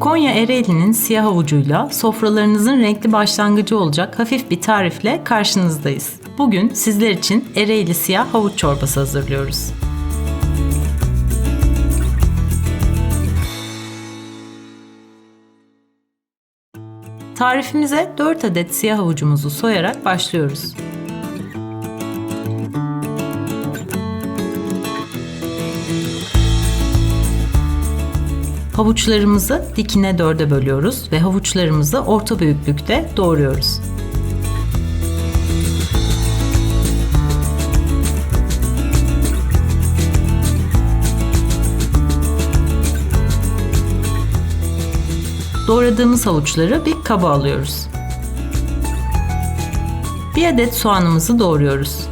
Konya Ereğli'nin siyah havucuyla sofralarınızın renkli başlangıcı olacak hafif bir tarifle karşınızdayız. Bugün sizler için Ereğli siyah havuç çorbası hazırlıyoruz. Tarifimize 4 adet siyah havucumuzu soyarak başlıyoruz. Havuçlarımızı dikine dörde bölüyoruz ve havuçlarımızı orta büyüklükte doğruyoruz. Doğradığımız havuçları bir kaba alıyoruz. Bir adet soğanımızı doğruyoruz.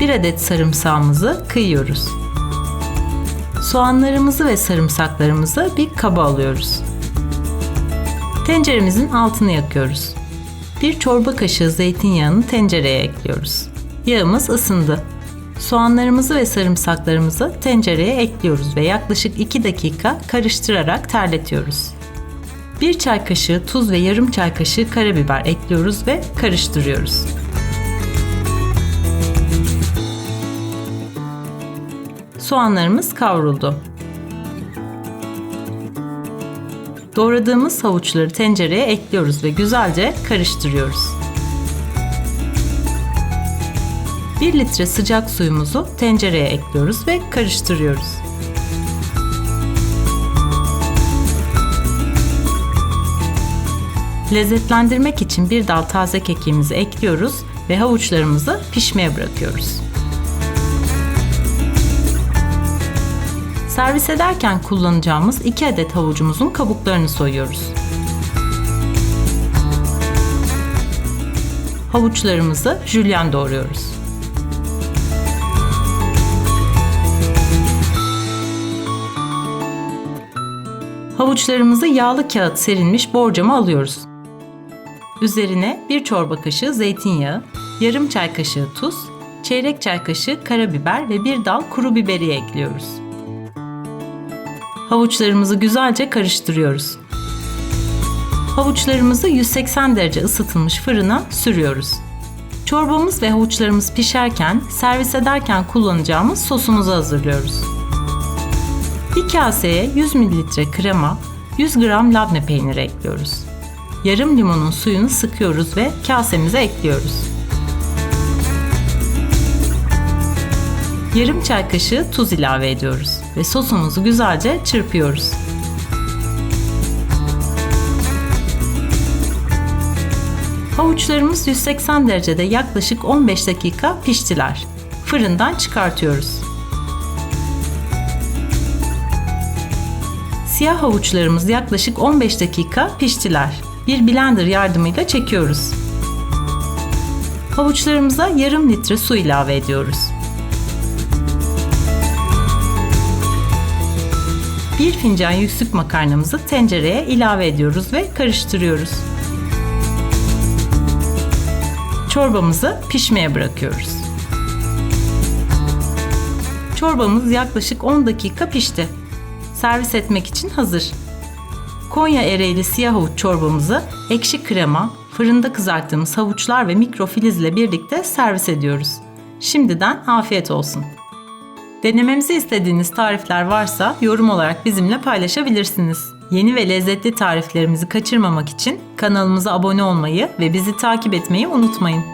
Bir adet sarımsağımızı kıyıyoruz. Soğanlarımızı ve sarımsaklarımızı bir kaba alıyoruz. Tenceremizin altını yakıyoruz. Bir çorba kaşığı zeytinyağını tencereye ekliyoruz. Yağımız ısındı. Soğanlarımızı ve sarımsaklarımızı tencereye ekliyoruz ve yaklaşık 2 dakika karıştırarak terletiyoruz. 1 çay kaşığı tuz ve yarım çay kaşığı karabiber ekliyoruz ve karıştırıyoruz. Soğanlarımız kavruldu. Doğradığımız havuçları tencereye ekliyoruz ve güzelce karıştırıyoruz. 1 litre sıcak suyumuzu tencereye ekliyoruz ve karıştırıyoruz. Lezzetlendirmek için bir dal taze kekiğimizi ekliyoruz ve havuçlarımızı pişmeye bırakıyoruz. Servis ederken kullanacağımız 2 adet havucumuzun kabuklarını soyuyoruz. Havuçlarımızı jülyen doğruyoruz. Havuçlarımızı yağlı kağıt serilmiş borcama alıyoruz. Üzerine bir çorba kaşığı zeytinyağı, yarım çay kaşığı tuz, çeyrek çay kaşığı karabiber ve bir dal kuru biberi ekliyoruz. Havuçlarımızı güzelce karıştırıyoruz. Havuçlarımızı 180 derece ısıtılmış fırına sürüyoruz. Çorbamız ve havuçlarımız pişerken servis ederken kullanacağımız sosumuzu hazırlıyoruz. Bir kaseye 100 ml krema, 100 gram labne peyniri ekliyoruz. Yarım limonun suyunu sıkıyoruz ve kasemize ekliyoruz. Yarım çay kaşığı tuz ilave ediyoruz ve sosumuzu güzelce çırpıyoruz. Havuçlarımız 180 derecede yaklaşık 15 dakika piştiler. Fırından çıkartıyoruz. Siyah havuçlarımız yaklaşık 15 dakika piştiler. Bir blender yardımıyla çekiyoruz. Havuçlarımıza yarım litre su ilave ediyoruz. Bir fincan yüksük makarnamızı tencereye ilave ediyoruz ve karıştırıyoruz. Çorbamızı pişmeye bırakıyoruz. Çorbamız yaklaşık 10 dakika pişti. Servis etmek için hazır. Konya Ereğli siyah havuç çorbamızı ekşi krema, fırında kızarttığımız havuçlar ve mikrofilizle birlikte servis ediyoruz. Şimdiden afiyet olsun. Denememizi istediğiniz tarifler varsa yorum olarak bizimle paylaşabilirsiniz. Yeni ve lezzetli tariflerimizi kaçırmamak için kanalımıza abone olmayı ve bizi takip etmeyi unutmayın.